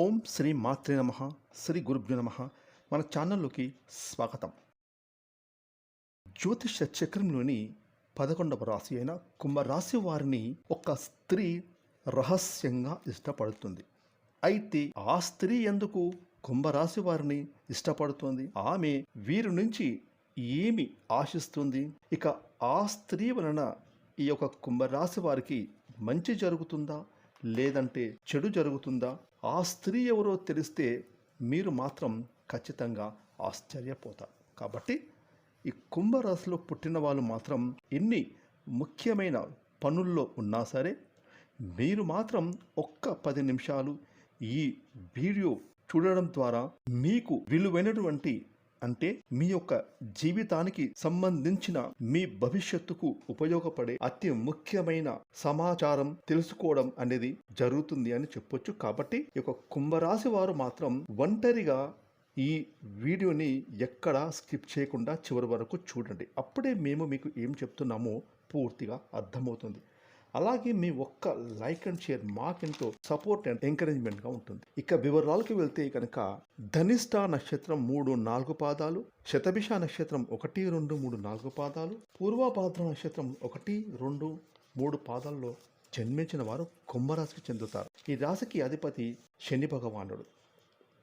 ఓం శ్రీ మాత్రే నమ శ్రీ గురుభ్యు నమ. మన ఛానల్లోకి స్వాగతం. జ్యోతిష చక్రంలోని పదకొండవ రాశి అయిన కుంభరాశి వారిని ఒక స్త్రీ రహస్యంగా ఇష్టపడుతుంది. అయితే ఆ స్త్రీ ఎందుకు కుంభరాశి వారిని ఇష్టపడుతుంది? ఆమె వీరి నుంచి ఏమి ఆశిస్తుంది? ఇక ఆ స్త్రీ వలన ఈ యొక్క కుంభరాశి వారికి మంచి జరుగుతుందా? లేదంటే చెడు జరుగుతుందా? ఆ స్త్రీ ఎవరో తెలిస్తే మీరు మాత్రం ఖచ్చితంగా ఆశ్చర్యపోతారు. కాబట్టి ఈ కుంభరాశిలో పుట్టిన వాళ్ళు మాత్రం ఎన్ని ముఖ్యమైన పనుల్లో ఉన్నా సరే మీరు మాత్రం ఒక్క పది నిమిషాలు ఈ వీడియో చూడడం ద్వారా మీకు విలువైనటువంటి అంటే మీ యొక్క జీవితానికి సంబంధించిన మీ భవిష్యత్తుకు ఉపయోగపడే అతి ముఖ్యమైన సమాచారం తెలుసుకోవడం అనేది జరుగుతుంది అని చెప్పొచ్చు. కాబట్టి ఈ యొక్క కుంభరాశి వారు మాత్రం ఒంటరిగా ఈ వీడియోని ఎక్కడా స్కిప్ చేయకుండా చివరి వరకు చూడండి. అప్పుడే మేము మీకు ఏం చెప్తున్నామో పూర్తిగా అర్థమవుతుంది. అలాగే మీ ఒక్క లైక్ అండ్ షేర్ మాకెంతో సపోర్ట్ అండ్ ఎంకరేజ్మెంట్గా ఉంటుంది. ఇక వివరాలకు వెళ్తే కనుక ధనిష్ట నక్షత్రం మూడు నాలుగు పాదాలు శతభిష నక్షత్రం ఒకటి రెండు మూడు నాలుగు పాదాలు పూర్వభాద్ర నక్షత్రం ఒకటి రెండు మూడు పాదాల్లో జన్మించిన వారు కుంభరాశికి చెందుతారు. ఈ రాశికి అధిపతి శని భగవానుడు.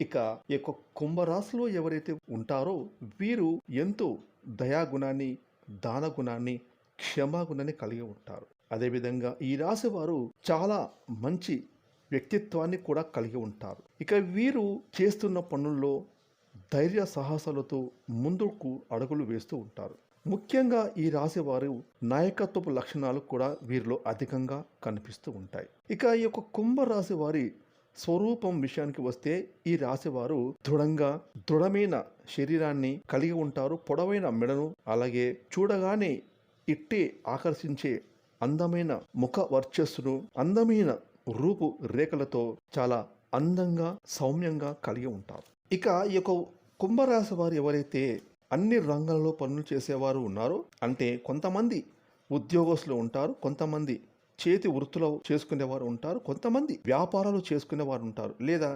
ఇక ఈ యొక్క కుంభరాశిలో ఎవరైతే ఉంటారో వీరు ఎంతో దయాగుణాన్ని దానగుణాన్ని క్షమాగుణాన్ని కలిగి ఉంటారు. అదేవిధంగా ఈ రాశి వారు చాలా మంచి వ్యక్తిత్వాన్ని కూడా కలిగి ఉంటారు. ఇక వీరు చేస్తున్న పనుల్లో ధైర్య సాహసాలతో ముందుకు అడుగులు వేస్తూ ఉంటారు. ముఖ్యంగా ఈ రాశి వారు నాయకత్వపు లక్షణాలు కూడా వీరిలో అధికంగా కనిపిస్తూ ఉంటాయి. ఇక ఈ యొక్క కుంభరాశి వారి స్వరూపం విషయానికి వస్తే ఈ రాశి వారు దృఢంగా దృఢమైన శరీరాన్ని కలిగి ఉంటారు. పొడవైన మెడను అలాగే చూడగానే ఇట్టే ఆకర్షించే అందమైన ముఖ వర్చస్సును అందమైన రూపు రేఖలతో చాలా అందంగా సౌమ్యంగా కలిగి ఉంటారు. ఇక ఈ యొక్క కుంభరాశి వారు ఎవరైతే అన్ని రంగాల్లో పనులు చేసేవారు ఉన్నారో అంటే కొంతమంది ఉద్యోగస్తులు ఉంటారు కొంతమంది చేతి వృత్తులు చేసుకునేవారు ఉంటారు కొంతమంది వ్యాపారాలు చేసుకునేవారు ఉంటారు లేదా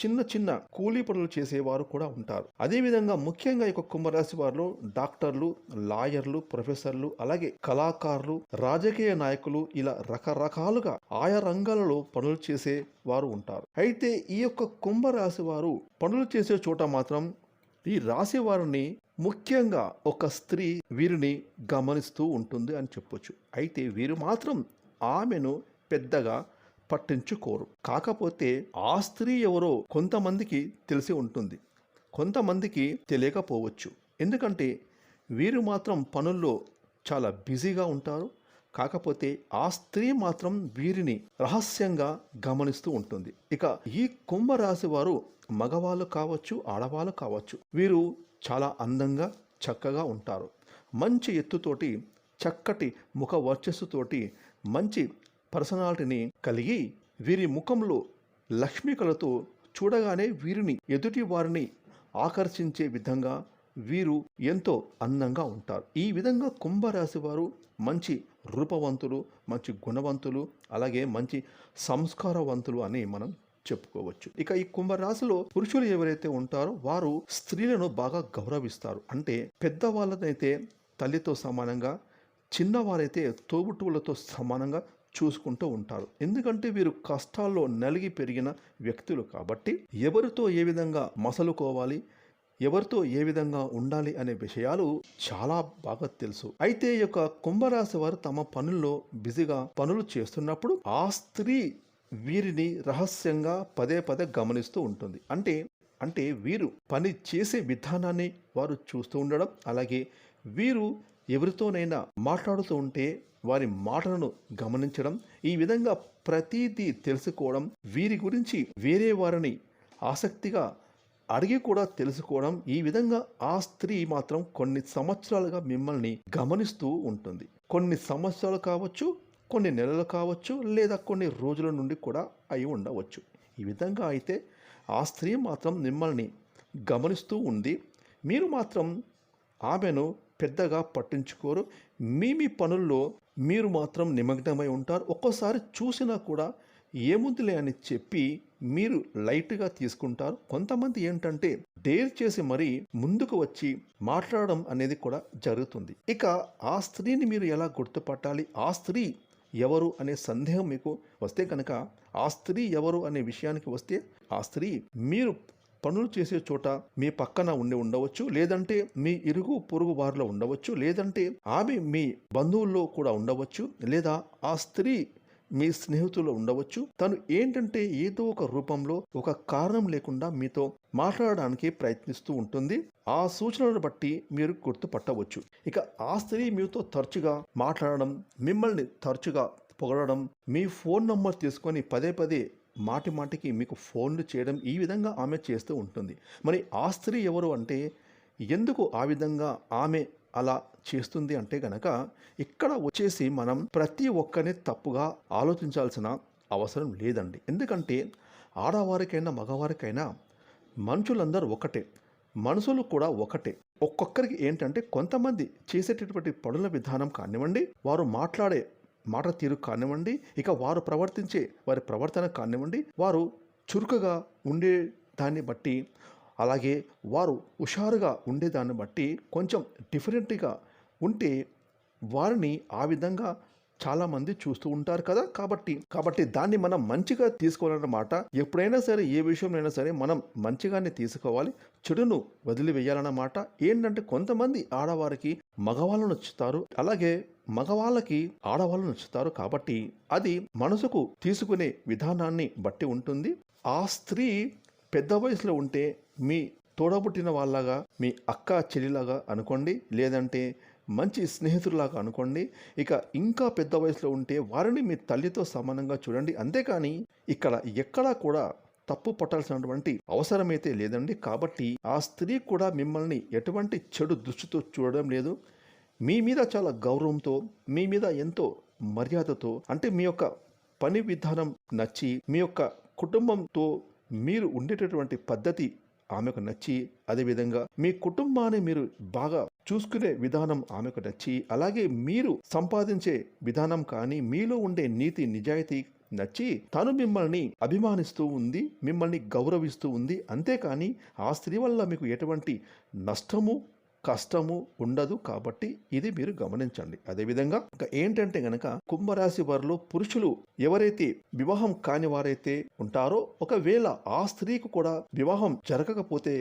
చిన్న చిన్న కూలీ పనులు చేసేవారు కూడా ఉంటారు. అదేవిధంగా ముఖ్యంగా ఈ యొక్క కుంభరాశి వారిలో డాక్టర్లు లాయర్లు ప్రొఫెసర్లు అలాగే కళాకారులు రాజకీయ నాయకులు ఇలా రకరకాలుగా ఆయా రంగాలలో పనులు చేసే వారు ఉంటారు. అయితే ఈ యొక్క కుంభరాశి వారు పనులు చేసే చోట మాత్రం ఈ రాశి వారిని ముఖ్యంగా ఒక స్త్రీ వీరిని గమనిస్తూ ఉంటుంది అని చెప్పొచ్చు. అయితే వీరు మాత్రం ఆమెను పెద్దగా పట్టించుకోరు. కాకపోతే ఆ స్త్రీ ఎవరో కొంతమందికి తెలిసి ఉంటుంది. కొంతమందికి తెలియకపోవచ్చు. ఎందుకంటే వీరు మాత్రం పనుల్లో చాలా బిజీగా ఉంటారు. కాకపోతే ఆ స్త్రీ మాత్రం వీరిని రహస్యంగా గమనిస్తూ ఉంటుంది. ఇక ఈ కుంభరాశి వారు మగవాళ్ళు కావచ్చు ఆడవాళ్ళు కావచ్చు వీరు చాలా అందంగా చక్కగా ఉంటారు. మంచి ఎత్తుతోటి చక్కటి ముఖ వర్చస్సుతోటి మంచి పర్సనాలిటీని కలిగి వీరి ముఖంలో లక్ష్మీ కళతో చూడగానే వీరిని ఎదుటి వారిని ఆకర్షించే విధంగా వీరు ఎంతో అందంగా ఉంటారు. ఈ విధంగా కుంభరాశి వారు మంచి రూపవంతులు మంచి గుణవంతులు అలాగే మంచి సంస్కారవంతులు అని మనం చెప్పుకోవచ్చు. ఇక ఈ కుంభరాశిలో పురుషులు ఎవరైతే ఉంటారో వారు స్త్రీలను బాగా గౌరవిస్తారు. అంటే పెద్దవాళ్ళనైతే తల్లితో సమానంగా చిన్నవారైతే తోబుట్టువులతో సమానంగా చూసుకుంటూ ఉంటారు. ఎందుకంటే వీరు కష్టాల్లో నలిగి పెరిగిన వ్యక్తులు కాబట్టి ఎవరితో ఏ విధంగా మసలుకోవాలి ఎవరితో ఏ విధంగా ఉండాలి అనే విషయాలు చాలా బాగా తెలుసు. అయితే ఈ యొక్క కుంభరాశి వారు తమ పనుల్లో బిజీగా పనులు చేస్తున్నప్పుడు ఆ స్త్రీ వీరిని రహస్యంగా పదే పదే గమనిస్తూ ఉంటుంది. అంటే అంటే వీరు పని చేసే విధానాన్ని వారు చూస్తూ ఉండడం అలాగే వీరు ఎవరితోనైనా మాట్లాడుతూ ఉంటే వారి మాటలను గమనించడం ఈ విధంగా ప్రతీదీ తెలుసుకోవడం వీరి గురించి వేరే వారిని ఆసక్తిగా అడిగి కూడా తెలుసుకోవడం ఈ విధంగా ఆ స్త్రీ మాత్రం కొన్ని సంవత్సరాలుగా మిమ్మల్ని గమనిస్తూ ఉంటుంది. కొన్ని సంవత్సరాలు కావచ్చు కొన్ని నెలలు కావచ్చు లేదా కొన్ని రోజుల నుండి కూడా అయి ఉండవచ్చు. ఈ విధంగా అయితే ఆ స్త్రీ మాత్రం మిమ్మల్ని గమనిస్తూ ఉంది. మీరు మాత్రం ఆమెను పెద్దగా పట్టించుకోరు. మీ మీ పనుల్లో మీరు మాత్రం నిమగ్నమై ఉంటారు. ఒక్కోసారి చూసినా కూడా ఏముందిలే అని చెప్పి మీరు లైట్గా తీసుకుంటారు. కొంతమంది ఏంటంటే డేర్ చేసి మరీ ముందుకు వచ్చి మాట్లాడడం అనేది కూడా జరుగుతుంది. ఇక ఆ స్త్రీని మీరు ఎలా గుర్తుపట్టాలి? ఆ స్త్రీ ఎవరు అనే సందేహం మీకు వస్తే కనుక ఆ స్త్రీ ఎవరు అనే విషయానికి వస్తే ఆ స్త్రీ మీరు పనులు చేసే చోట మీ పక్కన ఉండి ఉండవచ్చు లేదంటే మీ ఇరుగు పొరుగు వారిలో ఉండవచ్చు లేదంటే ఆమె మీ బంధువుల్లో కూడా ఉండవచ్చు లేదా ఆ స్త్రీ మీ స్నేహితులు ఉండవచ్చు. తను ఏంటంటే ఏదో ఒక రూపంలో ఒక కారణం లేకుండా మీతో మాట్లాడడానికి ప్రయత్నిస్తూ ఉంటుంది. ఆ సూచనలను బట్టి మీరు గుర్తుపట్టవచ్చు. ఇక ఆ స్త్రీ మీతో తరచుగా మాట్లాడడం మిమ్మల్ని తరచుగా పొగడడం మీ ఫోన్ నంబర్ తీసుకొని పదే పదే మాటి మాటికి మీకు ఫోన్లు చేయడం ఈ విధంగా ఆమె చేస్తూ ఉంటుంది. మరి ఆ స్త్రీ ఎవరు అంటే ఎందుకు ఆ విధంగా ఆమె అలా చేస్తుంది అంటే గనక ఇక్కడ వచ్చేసి మనం ప్రతి ఒక్కరిని తప్పుగా ఆలోచించాల్సిన అవసరం లేదండి. ఎందుకంటే ఆడవారికైనా మగవారికైనా మనుషులందరూ ఒకటే. మనుషులు కూడా ఒకటే. ఒక్కొక్కరికి ఏంటంటే కొంతమంది చేసేటటువంటి పనుల విధానం కానివ్వండి వారు మాట్లాడే మాట తీరు కానివ్వండి ఇక వారు ప్రవర్తించే వారి ప్రవర్తన కానివ్వండి వారు చురుకుగా ఉండే దాన్ని బట్టి అలాగే వారు హుషారుగా ఉండేదాన్ని బట్టి కొంచెం డిఫరెంట్గా ఉంటే వారిని ఆ విధంగా చాలామంది చూస్తూ ఉంటారు కదా. కాబట్టి కాబట్టి దాన్ని మనం మంచిగా తీసుకోవాలన్నమాట. ఎప్పుడైనా సరే ఏ విషయంలో సరే మనం మంచిగానే తీసుకోవాలి. చెడును వదిలివేయాలన్నమాట. ఏంటంటే కొంతమంది ఆడవారికి మగవాళ్ళు నచ్చుతారు. అలాగే మగవాళ్ళకి ఆడవాళ్ళు నచ్చుతారు కాబట్టి అది మనసుకు తీసుకునే విధానాన్ని బట్టి ఉంటుంది. ఆ స్త్రీ పెద్ద వయసులో ఉంటే మీ తోడబుట్టిన వాళ్ళగా మీ అక్క చెల్లిలాగా అనుకోండి. లేదంటే మంచి స్నేహితులాగా అనుకోండి. ఇక ఇంకా పెద్ద వయసులో ఉంటే వారిని మీ తల్లితో సమానంగా చూడండి. అంతేకాని ఇక్కడ ఎక్కడా కూడా తప్పు పట్టాల్సినటువంటి అవసరమైతే లేదండి. కాబట్టి ఆ స్త్రీ కూడా మిమ్మల్ని ఎటువంటి చెడు దృష్టితో చూడడం లేదు. మీ మీద చాలా గౌరవంతో మీ మీద ఎంతో మర్యాదతో అంటే మీ యొక్క పని విధానం నచ్చి మీ యొక్క కుటుంబంతో మీరు ఉండేటటువంటి పద్ధతి ఆమెకు నచ్చి అదేవిధంగా మీ కుటుంబాన్ని మీరు బాగా చూసుకునే విధానం ఆమెకు నచ్చి అలాగే మీరు సంపాదించే విధానం కానీ మీలో ఉండే నీతి నిజాయితీ నచ్చి తను మిమ్మల్ని అభిమానిస్తూ ఉంది మిమ్మల్ని గౌరవిస్తూ ఉంది. అంతేకాని ఆ స్త్రీ వల్ల మీకు ఎటువంటి నష్టము కష్టము ఉండదు కాబట్టి ఇది మీరు గమనించండి. అదేవిధంగా ఇంకా ఏంటంటే గనక కుంభరాశి వారిలో పురుషులు ఎవరైతే వివాహం కాని వారైతే ఉంటారో ఒకవేళ ఆ స్త్రీకి కూడా వివాహం జరగకపోతే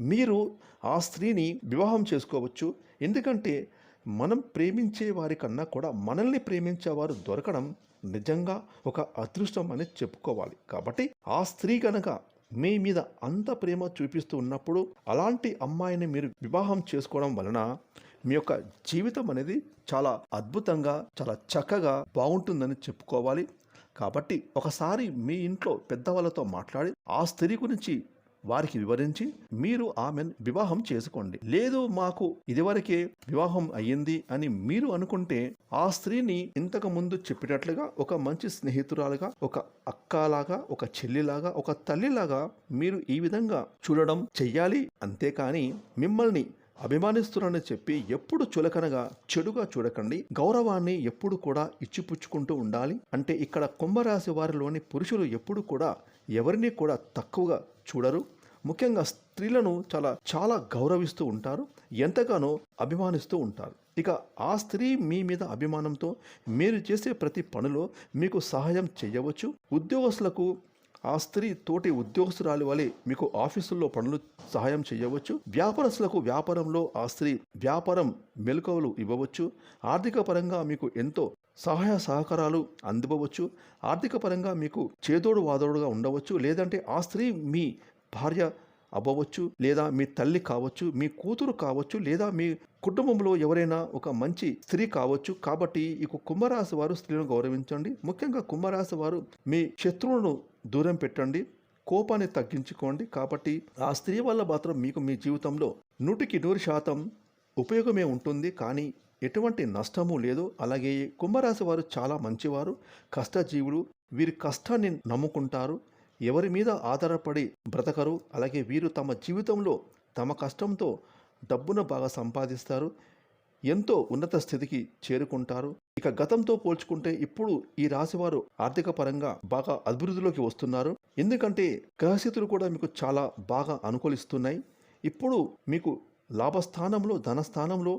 మీరు ఆ స్త్రీని వివాహం చేసుకోవచ్చు. ఎందుకంటే మనం ప్రేమించే వారికన్నా కూడా మనల్ని ప్రేమించేవారు దొరకడం నిజంగా ఒక అదృష్టం అని చెప్పుకోవాలి. కాబట్టి ఆ స్త్రీ కనుక మీ మీద అంత ప్రేమ చూపిస్తూ ఉన్నప్పుడు అలాంటి అమ్మాయిని మీరు వివాహం చేసుకోవడం వలన మీ యొక్క జీవితం అనేది చాలా అద్భుతంగా చాలా చక్కగా బాగుంటుందని చెప్పుకోవాలి. కాబట్టి ఒకసారి మీ ఇంట్లో పెద్దవాళ్ళతో మాట్లాడి ఆ స్త్రీ గురించి వారికి వివరించి మీరు ఆమెను వివాహం చేసుకోండి. లేదు మాకు ఇదివరకే వివాహం అయ్యింది అని మీరు అనుకుంటే ఆ స్త్రీని ఇంతకు ముందు చెప్పినట్లుగా ఒక మంచి స్నేహితురాలుగా ఒక అక్కలాగా ఒక చెల్లిలాగా ఒక తల్లిలాగా మీరు ఈ విధంగా చూడడం చెయ్యాలి. అంతేకాని మిమ్మల్ని అభిమానిస్తున్నానని చెప్పి ఎప్పుడు చులకనగా చెడుగా చూడకండి. గౌరవాన్ని ఎప్పుడు కూడా ఇచ్చిపుచ్చుకుంటూ ఉండాలి. అంటే ఇక్కడ కుంభరాశి వారిలోని పురుషులు ఎప్పుడు కూడా ఎవరిని కూడా తక్కువగా చూడరు. ముఖ్యంగా స్త్రీలను చాలా చాలా గౌరవిస్తూ ఉంటారు. ఎంతగానో అభిమానిస్తూ ఉంటారు. ఇక ఆ స్త్రీ మీ మీద అభిమానంతో మీరు చేసే ప్రతి పనిలో మీకు సహాయం చేయవచ్చు. ఉద్యోగస్తులకు ఆ స్త్రీ తోటి ఉద్యోగస్తురాలి వలె మీకు ఆఫీసుల్లో పనులు సహాయం చేయవచ్చు. వ్యాపారస్తులకు వ్యాపారంలో ఆ స్త్రీ వ్యాపారం మెలకువలు ఇవ్వవచ్చు. ఆర్థిక పరంగా మీకు ఎంతో సహాయ సహకారాలు అందివ్వవచ్చు. ఆర్థిక పరంగా మీకు చేదోడు వాదోడుగా ఉండవచ్చు. లేదంటే ఆ స్త్రీ మీ భార్య అవ్వవచ్చు లేదా మీ తల్లి కావచ్చు మీ కూతురు కావచ్చు లేదా మీ కుటుంబంలో ఎవరైనా ఒక మంచి స్త్రీ కావచ్చు. కాబట్టి ఇక కుంభరాశి వారు స్త్రీలను గౌరవించండి. ముఖ్యంగా కుంభరాశి వారు మీ శత్రువులను దూరం పెట్టండి కోపాన్ని తగ్గించుకోండి. కాబట్టి ఆ స్త్రీ వల్ల మాత్రం మీకు మీ జీవితంలో నూటికి నూరు శాతం ఉపయోగమే ఉంటుంది. కానీ ఎటువంటి నష్టము లేదు. అలాగే కుంభరాశి వారు చాలా మంచివారు కష్టజీవులు. వీరి కష్టాన్ని నమ్ముకుంటారు. ఎవరి మీద ఆధారపడి బ్రతకరు అలాగే వీరు తమ జీవితంలో తమ కష్టంతో డబ్బును బాగా సంపాదిస్తారు ఎంతో ఉన్నత స్థితికి చేరుకుంటారు. ఇక గతంతో పోల్చుకుంటే ఇప్పుడు ఈ రాశివారు ఆర్థిక పరంగా బాగా అభివృద్ధిలోకి వస్తున్నారు. ఎందుకంటే గ్రహస్థితులు కూడా మీకు చాలా బాగా అనుకూలిస్తున్నాయి. ఇప్పుడు మీకు లాభస్థానంలో ధనస్థానంలో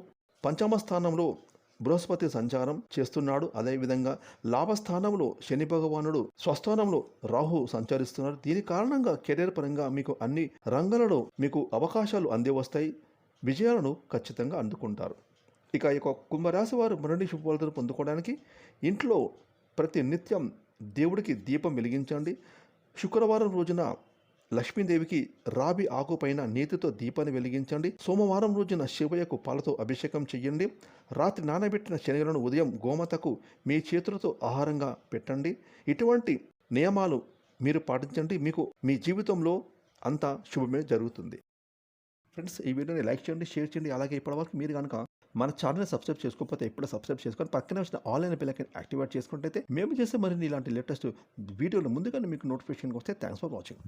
పంచమ స్థానంలో బృహస్పతి సంచారం చేస్తున్నాడు. అదేవిధంగా లాభస్థానంలో శని భగవానుడు స్వస్థానంలో రాహు సంచరిస్తున్నారు. దీని కారణంగా కెరీర్ పరంగా మీకు అన్ని రంగాలలో మీకు అవకాశాలు అంది వస్తాయి విజయాలను ఖచ్చితంగా అందుకుంటారు. ఇక ఈ యొక్క కుంభరాశి వారు మరణి శుభఫలితాలు పొందుకోవడానికి ఇంట్లో ప్రతి నిత్యం దేవుడికి దీపం వెలిగించండి. శుక్రవారం రోజున లక్ష్మీదేవికి రాబి ఆకుపైన నేతితో దీపాన్ని వెలిగించండి. సోమవారం రోజున శివయ్యకు పాలతో అభిషేకం చెయ్యండి రాత్రి నానబెట్టిన శనగలను ఉదయం గోమతకు మీ చేతులతో ఆహారంగా పెట్టండి. ఇటువంటి నియమాలు మీరు పాటించండి. మీకు మీ జీవితంలో అంతా శుభమే జరుగుతుంది. ఫ్రెండ్స్ ఈ వీడియోని లైక్ చేయండి షేర్ చేయండి. అలాగే ఇప్పటివరకు మీరు కనుక మన ఛానల్ని సబ్స్క్రైబ్ చేసుకోకపోతే ఎప్పుడు సబ్స్క్రైబ్ చేసుకొని పక్కనే వచ్చిన ఆన్లైన్ పిల్లకి యాక్టివేట్ చేసుకుంటే మేము చేసే మరిన్ని ఇలాంటి లేటెస్ట్ వీడియోలు ముందుగానే మీకు నోటిఫికేషన్ వస్తే థ్యాంక్స్ ఫర్ వాచింగ్